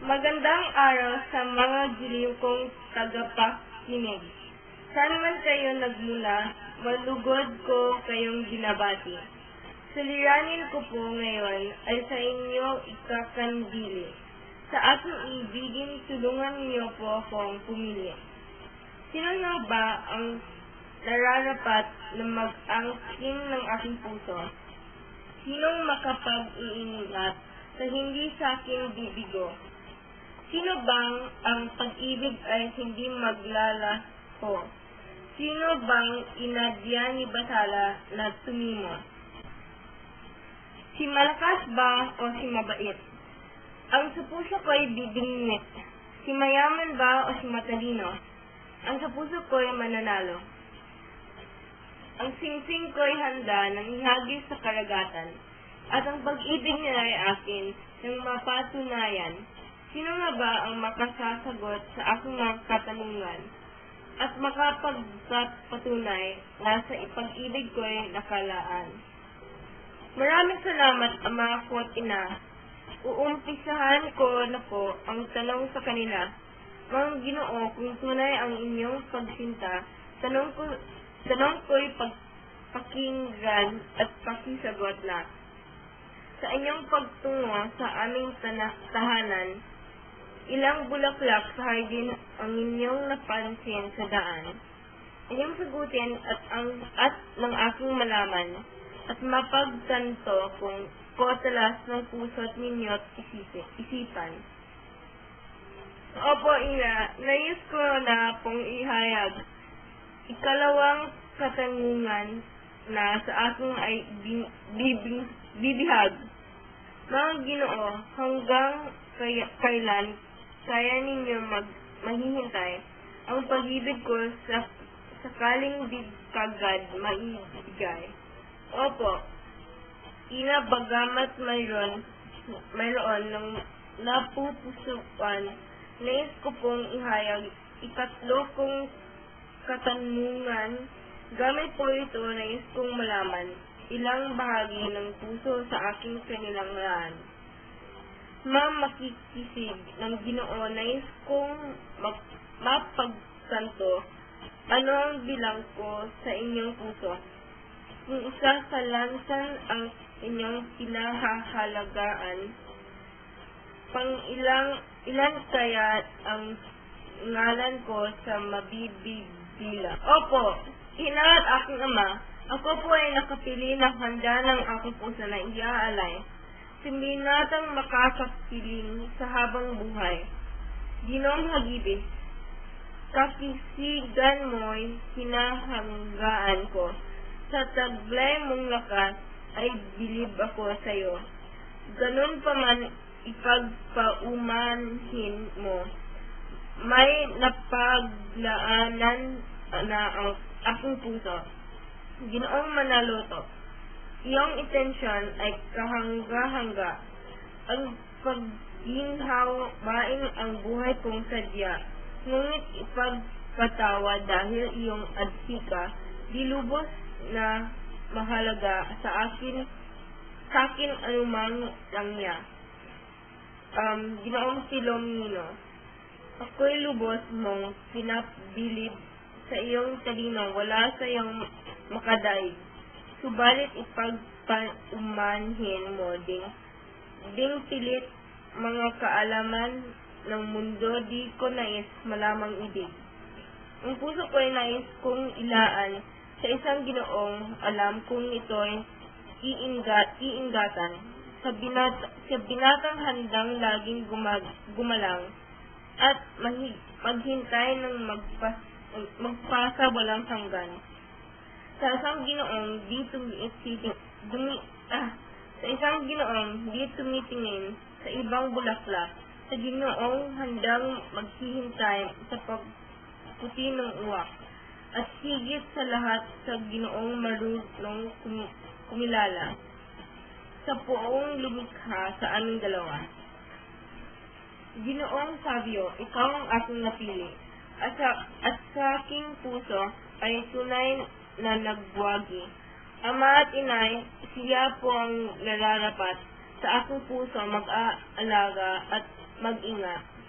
Magandang araw sa mga giliw kong tagapakinig. Saan man kayo nagmula, malugod ko kayong binabati. Suliranin ko po ngayon ay sa inyo ikakandili. Sa aking ibigin, tulungan niyo po akong pumili. Sino nga ba ang nararapat na mag-angkin ng aking puso? Sinong makapag-iingat sa hindi sa aking bibigo? Sino bang ang pag-ibig ay hindi maglalaho? Sino bang inadya ni Batala na tumimo? Si malakas ba o si mabait? Ang sa puso ko ay bibingit. Si mayaman ba o si matalino? Ang sa puso ko ay mananalo. Ang singsing ko ay handa ng ihagis sa karagatan. At ang pag-ibig niya ay akin ng mapatunayan. Sino nga ba ang makasasagot sa aking mga katanungan? At makapagpatunay na sa ipag-ibig ko ay nakalaan. Maraming salamat, Ama ko at Ina. Uumpisahan ko na po ang tanong sa kanila. Mga ginoo, kung tunay ang inyong pagsinta, tanong ko, tanong ko'y pagpakinggan at pakisagot na. Sa inyong pagtungo sa aming tahanan, ilang bulaklak sa hardin ang inyong napansin sa daan. Inyong sagutin at ang at ng aking malaman at mapagtanto kung kotalas ng puso't ninyo at isip, isipan. Opo, Ina, nais ko na pong ihayag. Ikalawang katanungan na sa aking ay bi- bibing, bibihag. Mga ginoo, hanggang kailan kaya ninyo mag, maghihintay ang pag-ibig ko sa sakaling di kagad maibigay. Opo, ina bagamat mayroon, mayroon ng napupusukan, nais ko pong ihayag ikatlo kong katanungan. Gamit po ito, nais kong malaman ilang bahagi ng puso sa aking kanilangan. Ma'am, makikisig ng ginoo, nais kong mag- mapagsanto ano ang bilang ko sa inyong puso. Kung isa sa lansan ang inyong pinahahalagaan, pang ilang ilan kaya ang ngalan ko sa mabibibila. Opo, ina at aking ama, ako po ay nakapili ng handa ng aking puso na iaalay. Si binatang makakapiling sa habang buhay. Ginong hagibis, kakisigan mo'y hinahanggaan ko. Sa taglay mong lakas ay bilib ako sa iyo. Ganun pa man ipagpaumanhin mo. May napaglaanan na ang aking puso. Ginoong manaluto. Iyong intensyon ay kahangga-hangga. Ang pagginhaw baing ang buhay kong sadya. Ngunit ipagpatawa dahil iyong adsika, dilubos na mahalaga sa akin sa akin anumang langya. Um, ginoong Filomeno, ako'y lubos mong pinabilib sa iyong talino, wala sa iyong makadaig. Subalit ipagpaumanhin mo ding, ding pilit mga kaalaman ng mundo, di ko nais malamang ibig. Ang puso ko ay nais kong ilaan sa isang ginoong alam kung ito'y iingat, iingatan sa, binat, sa binatang handang laging gumag, gumalang at mahig, maghintay ng magpas, magpasa walang hanggan. Sa isang ginoong di tumitingin, dumi, ah, sa isang ginoong di tumitingin sa ibang bulaklak, sa ginoong handang maghihintay sa pagputi ng uwak, at higit sa lahat sa ginoong marunong kum, kumilala. Sa poong lumikha sa aming dalawa. Ginoong Sabio, ikaw ang aking napili, at sa, at sa aking puso ay tunay na nagbuwagi. Ama at inay, siya po ang nararapat sa aking puso mag-aalaga at mag-ingat